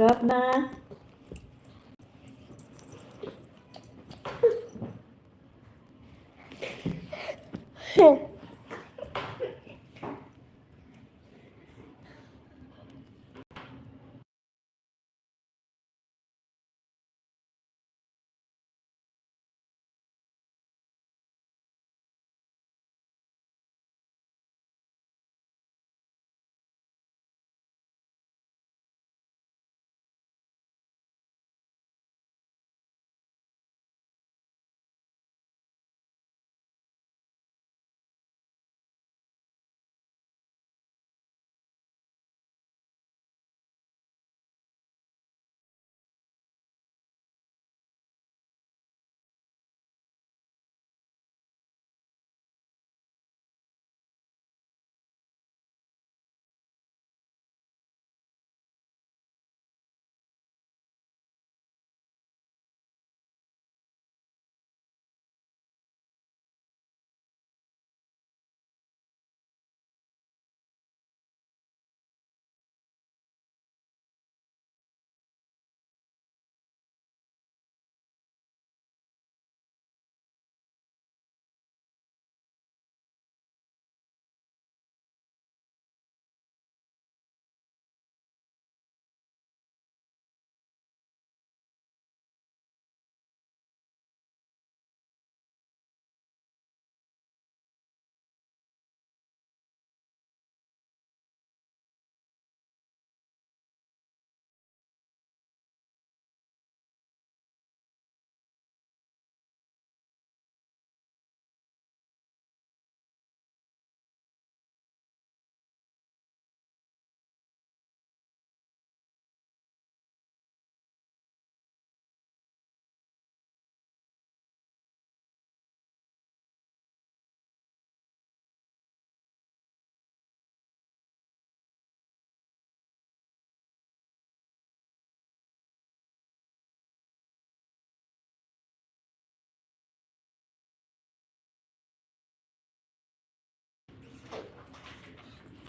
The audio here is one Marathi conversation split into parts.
गप ना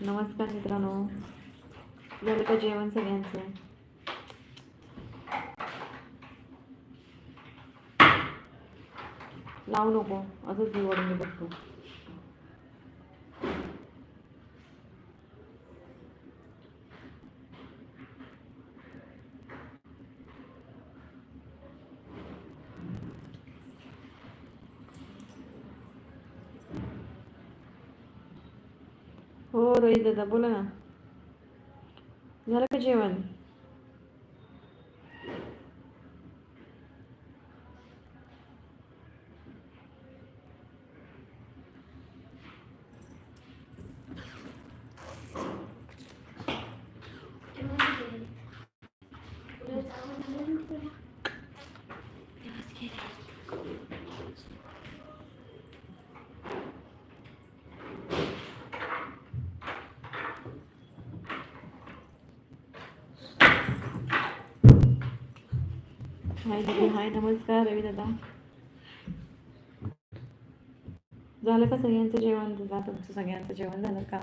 नमस्कार मित्रांनो. झालं का जेवण सगळ्यांचं? लावू नको. असंच निवडून मी बघतो. गई दादा बोला ना. झालं का जेवण? हाय दीदी हाय नमस्कार रवी दादा. झालं का सगळ्यांचं जेवण? दादा तुमचं सगळ्यांचं जेवण झालं का?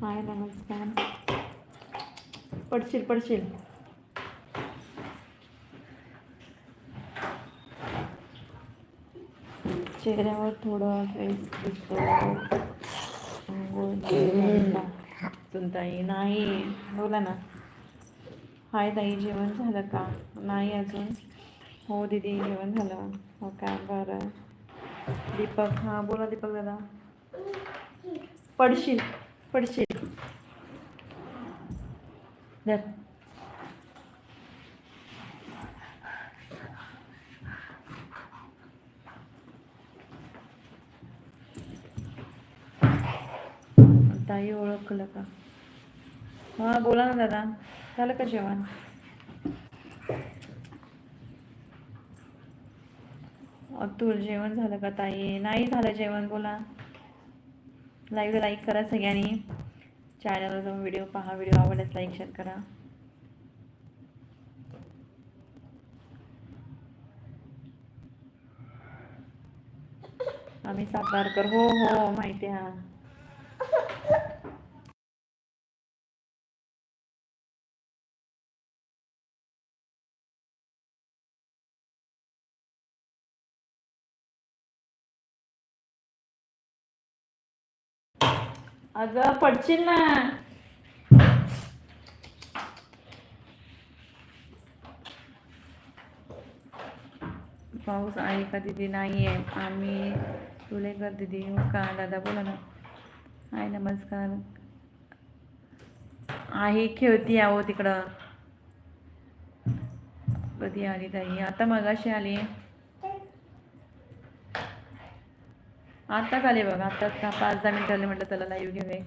हाय नमस्कार पडशील पडशील. चेहऱ्यावर थोडं दिसतो ताई नाही. बोला ना. हाय ताई जेवण झालं का? नाही अजून. हो दीदी जेवण झालं. हो का? बरं. दीपक हां बोला दीपक दादा. पडशील पडशील. ताई ओळखलं का? हां बोला ना दादा. झालं का जेवण? अतुल जेवण झालं का ताई? नाही झालं जेवण बोला. लाईव्ह लाईक करा सगळ्यांनी. चॅनलवर जाऊन व्हिडिओ पहा. व्हिडिओ आवडल्यास लाईक शेअर करा. आम्ही सातारकर हो हो माहिती आहे. अगं पडशील ना. पाऊस आहे का दिदी? नाही आहे आम्ही तुलेकर दिदी. हो का? दादा बोला ना. हाय नमस्कार. आहे खेळती आहो तिकडं. कधी आली ताई? आता मगाशी आली. आत्ताच आले बघा आत्ताच का पाच दहा मिनिटं आले म्हटलं त्याला लाईव्ह घेऊया.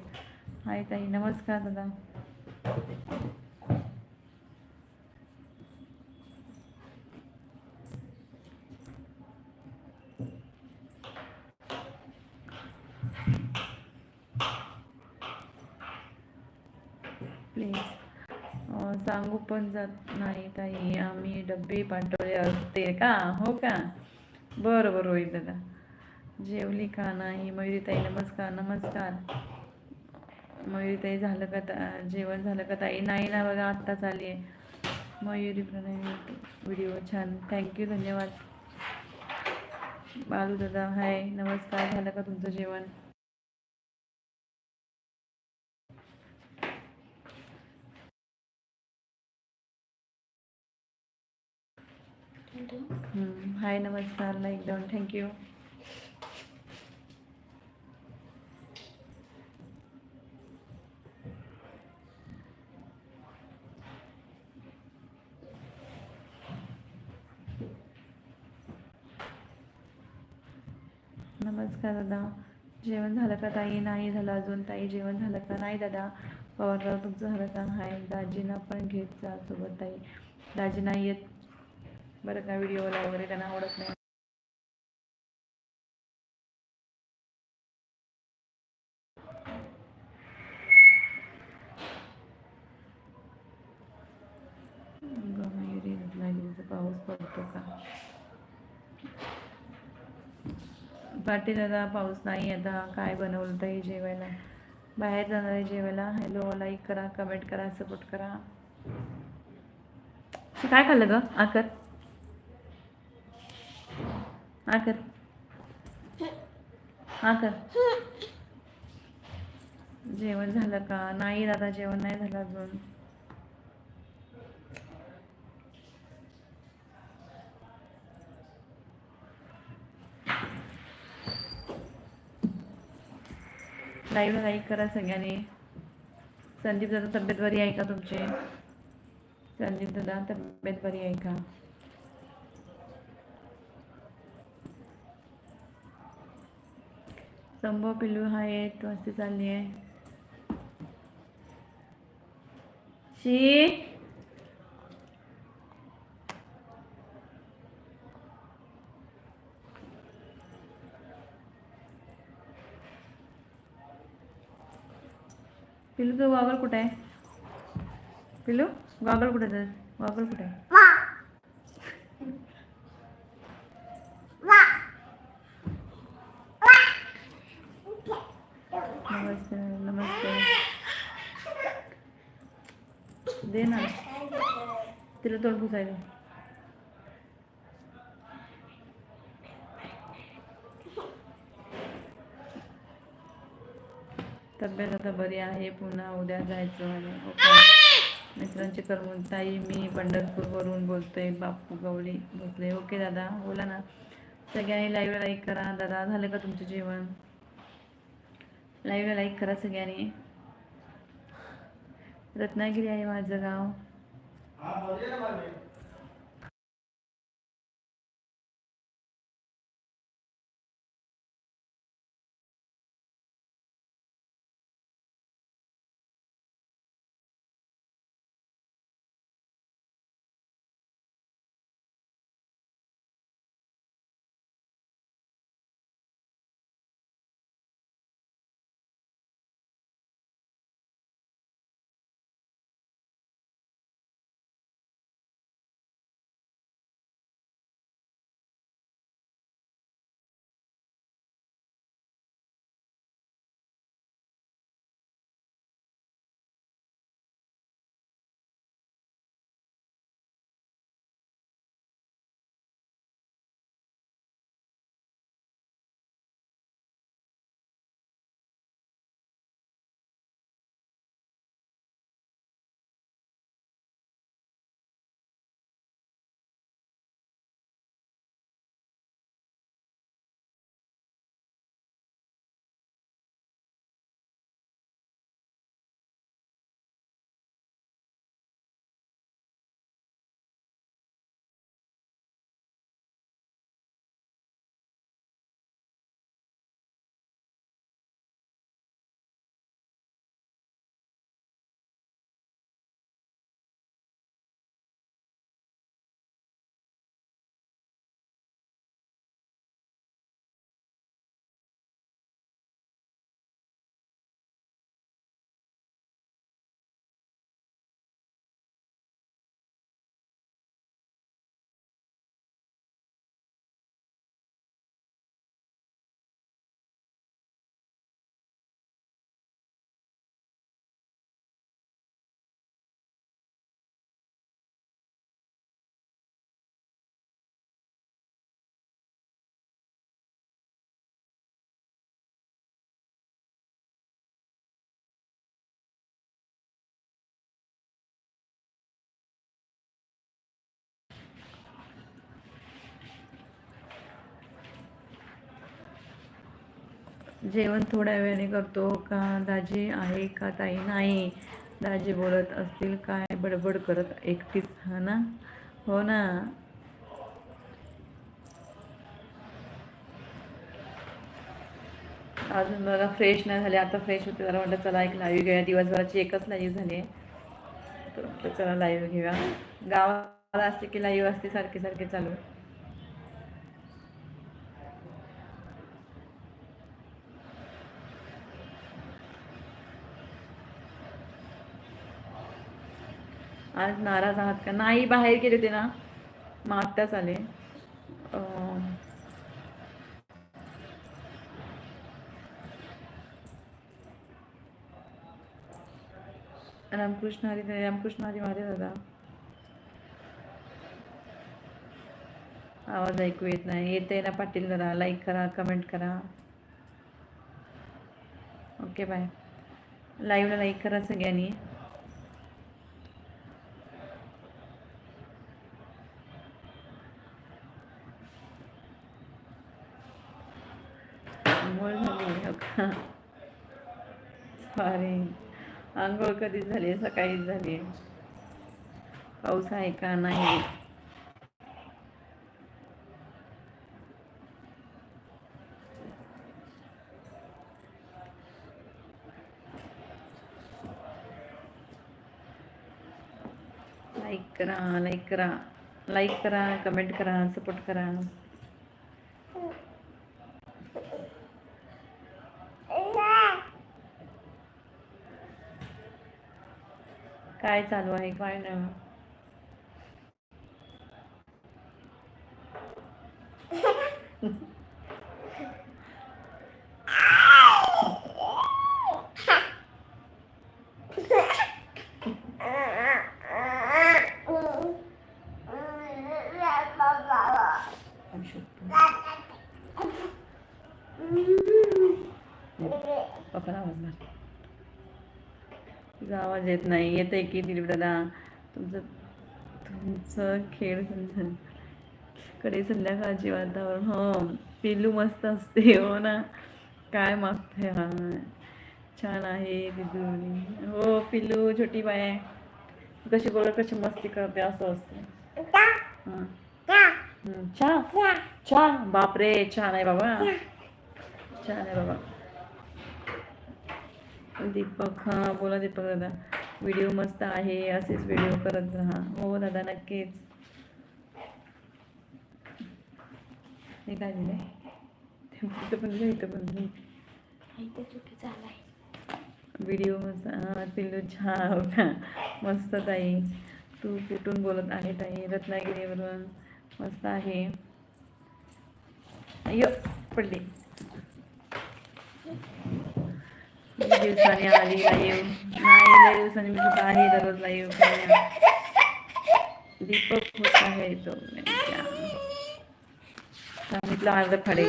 हाय ताई नमस्कार दादा. सांगू पण जात नाही ताई. आम्ही डबे पाठवले असते का? हो का? बरं बरं होईल दादा. जेवली का? नाही. मयुरीताई नमस्कार नमस्कार. मयुरीताई झालं का ता जेवण झालं का ताई? नाही ना बघा आत्ताच आली आहे. मयुरी प्रणय व्हिडिओ छान. थँक्यू धन्यवाद. बालू दादा हाय नमस्कार. झालं का तुमचं जेवण? हाय नमस्कार लाईक डाऊन थँक्यू नमस्कार दादा. जेवण झालं का ताई? नाही झालं अजून ताई. जेवण झालं का? नाही दादा. पवारराव तुमचं झालं का? हाय. दाजीना पण घेत जा सोबत ताई. दाजी नाही येत. बरं का व्हिडिओला वगैरे त्यांना आवडत नाही. पाऊस पडतो का पाटील दादा पाऊस नाही आता. काय बनवलं तर हे जेवायला? बाहेर जाणार आहे जेवायला. हॅलो लाईक करा कमेंट करा सपोर्ट करा. काय खाल्लं ग? आकर? आकर. आकर. जेवण झालं का? नाही दादा जेवण नाही झालं अजून. लाईव्ह लाईक करा सगळ्यांनी. संदीप दादा तब्येत बरी आहे का तुमची? संदीप दादा तब्येत बरी आहे का? संभव पिल्लू हा येत वाजता चालली आहे. शी. पिल्लू तो गॉगल कुठे आहे? पिल्लू गॉगल कुठे आहे? गॉगल कुठे आहे? तिला तोंड पुसायचं तब्येत आता बरी आहे पुन्हा उद्या जायचं ओके हो मित्रांची करमून ताई मी पंढरपूरवरून बोलतोय बापू गवळी बोलतोय. ओके दादा बोला ना. सगळ्यांनी लाईव्ह लाईक करा. दादा झालं का तुमचं जेवण? लाईव्ह लाईक करा सगळ्यांनी. रत्नागिरी आहे माझं गाव. हाँ बोलिए ना भाई जेवण थोड्या वेळाने करतो का दाजी आहे का ताई? नाही. दाजी बोलत असतील काय बडबड करत एकटीच हा ना? हो ना? अजून मला फ्रेश नाही झाले. आता फ्रेश होते. जरा म्हटलं चला एक लाईव्ह घेऊया. दिवसभराची एकच लाईव्ह झाली आहे. तर म्हटलं चला लाईव्ह घेऊया. गावाला असते की लाईव्ह असते सारखे सारखे चालू आज नाराज आहात का? नाही बाहेर गेले होते ना. मग आत्ताच आले. रामकृष्ण हरी रामकृष्ण हरी माझे दादा. आवाज ऐकू येत नाही. येते ना पाटील दादा लाईक करा कमेंट करा. ओके बाय लाईव्हला लाईक करा सगळ्यांनी आंघोळ झाली हो का सॉरी आंघोळ कधी झाली सकाळीच झाली पाऊस आहे का? नाही. लाईक करा लाईक करा. लाईक करा कमेंट करा सपोर्ट करा. काय चालू आहे काय नाही पप्पाला आवाज मार तुझा आवाज येत नाही येत आहे की दिलीप दादा? तुमचं तुमचं खेळकडे संध्याकाळचे वातावरण हो. पिल्लू मस्त असते हो ना. काय मागते हा? छान आहे दिदूनी हो पिल्लू छोटी बाय. कशी बोलत कशी मस्ती करते असं असते. हां. छान छान बापरे छान आहे बाबा. छान आहे बाबा. दीपक हां बोला दीपक दादा. व्हिडिओ मस्त आहे असेच व्हिडिओ करत राहा. हो दादा नक्कीच. हे काय दिलंय इथं पण इथं पण. व्हिडिओ मस्त हां पिल्लू छान हो का मस्त ताई. तू कुठून बोलत आहे ताई? रत्नागिरीवरून. मस्त आहे. अय्यो पडली. किती दिवसांनी आली लाईव्ह नाही लय दिवसांनी मी कुठं आली दररोज लाईव्ह दीपक होत आहे तो सांगितलं अर्ध खडे.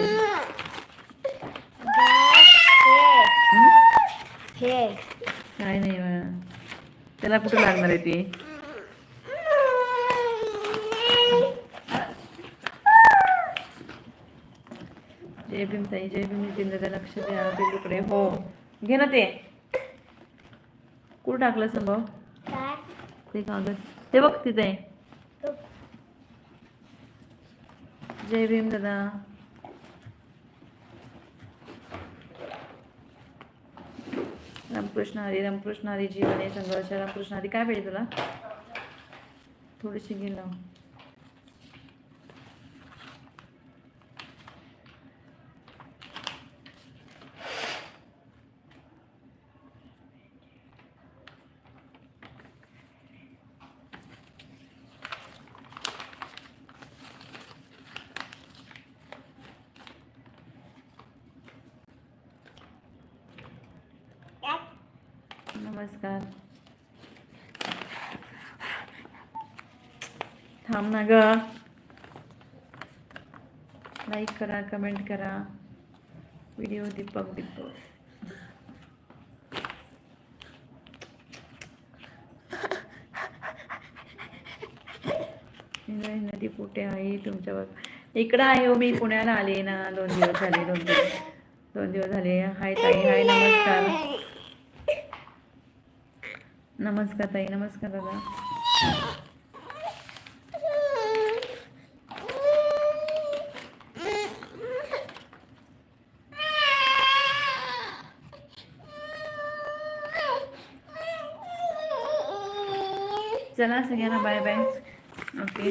काय नाही त्याला कुठं लागणार आहे ती? जय भीम ताई जय भीम नितीन लक्ष द्या पिल्लूकडे हो. घे ना ते. कुठं टाकलं संभव ते कागद. ते बघ तिथे. जय भीम दादा. रामकृष्ण हरी रामकृष्ण हरी जीवन आहे संघर्ष रामकृष्ण हरी काय पाहिजे तुला? थोडीशी घे लाव नमस्कार. थांब ना ग. लाईक करा कमेंट करा. व्हिडिओ दीपक दीपक. नदी कुठे आहे तुमच्यावर? इकडं आहे हो मी पुण्याला आले ना. दोन दिवस झाले दोन दिवस. दोन दिवस झाले. हाय ताई हाय नमस्कार. नमस्कार ताई नमस्कार दादा. चला सगळ्यांना बाय बाय ओके